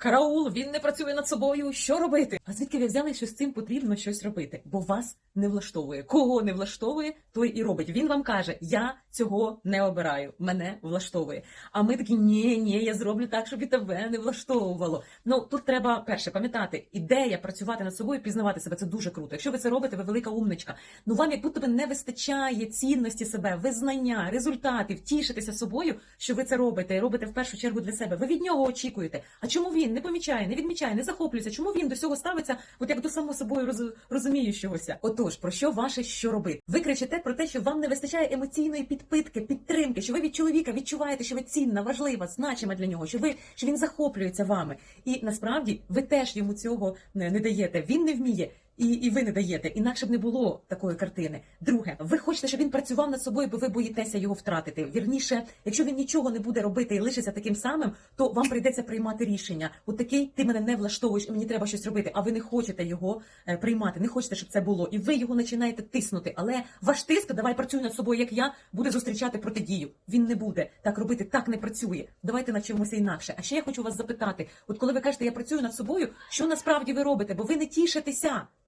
Караул, він не працює над собою. Що робити? А звідки ви взяли, що з цим потрібно щось робити? Бо вас не влаштовує. Кого не влаштовує, той і робить. Він вам каже: Я цього не обираю, мене влаштовує. А ми такі, ні, ні, я зроблю так, щоб і тебе не влаштовувало. Ну тут треба перше пам'ятати, ідея працювати над собою, пізнавати себе це дуже круто. Якщо ви це робите, ви велика умничка. Ну вам як будто би не вистачає цінності себе, визнання, результатів, тішитися собою, що ви це робите, і робите в першу чергу для себе. Ви від нього очікуєте. А чому він не помічає, не відмічає, не захоплюється? Чому він до цього ставиться, от як до само собою роз- розуміючогося? Отож, про що ваше що робити? Ви кричите про те, що вам не вистачає емоційної підпитки, підтримки, що ви від чоловіка відчуваєте, що ви цінна, важлива, значима для нього, що ви що він захоплюється вами. І насправді ви теж йому цього не, даєте. Він не вміє. І, і ви не даєте, інакше б не було такої картини. Друге, ви хочете, щоб він працював над собою, бо ви боїтеся його втратити. Вірніше, якщо він нічого не буде робити і лишиться таким самим, то вам прийдеться приймати рішення. От такий ти мене не влаштовуєш, і мені треба щось робити. А ви не хочете його е, приймати, не хочете, щоб це було. І ви його починаєте тиснути. Але ваш тиск, давай працюй над собою, як я, буде зустрічати протидію. Він не буде так робити, так не працює. Давайте навчимося інакше. А ще я хочу вас запитати: от коли ви кажете, я працюю над собою, що насправді ви робите? Бо ви не тішитеся.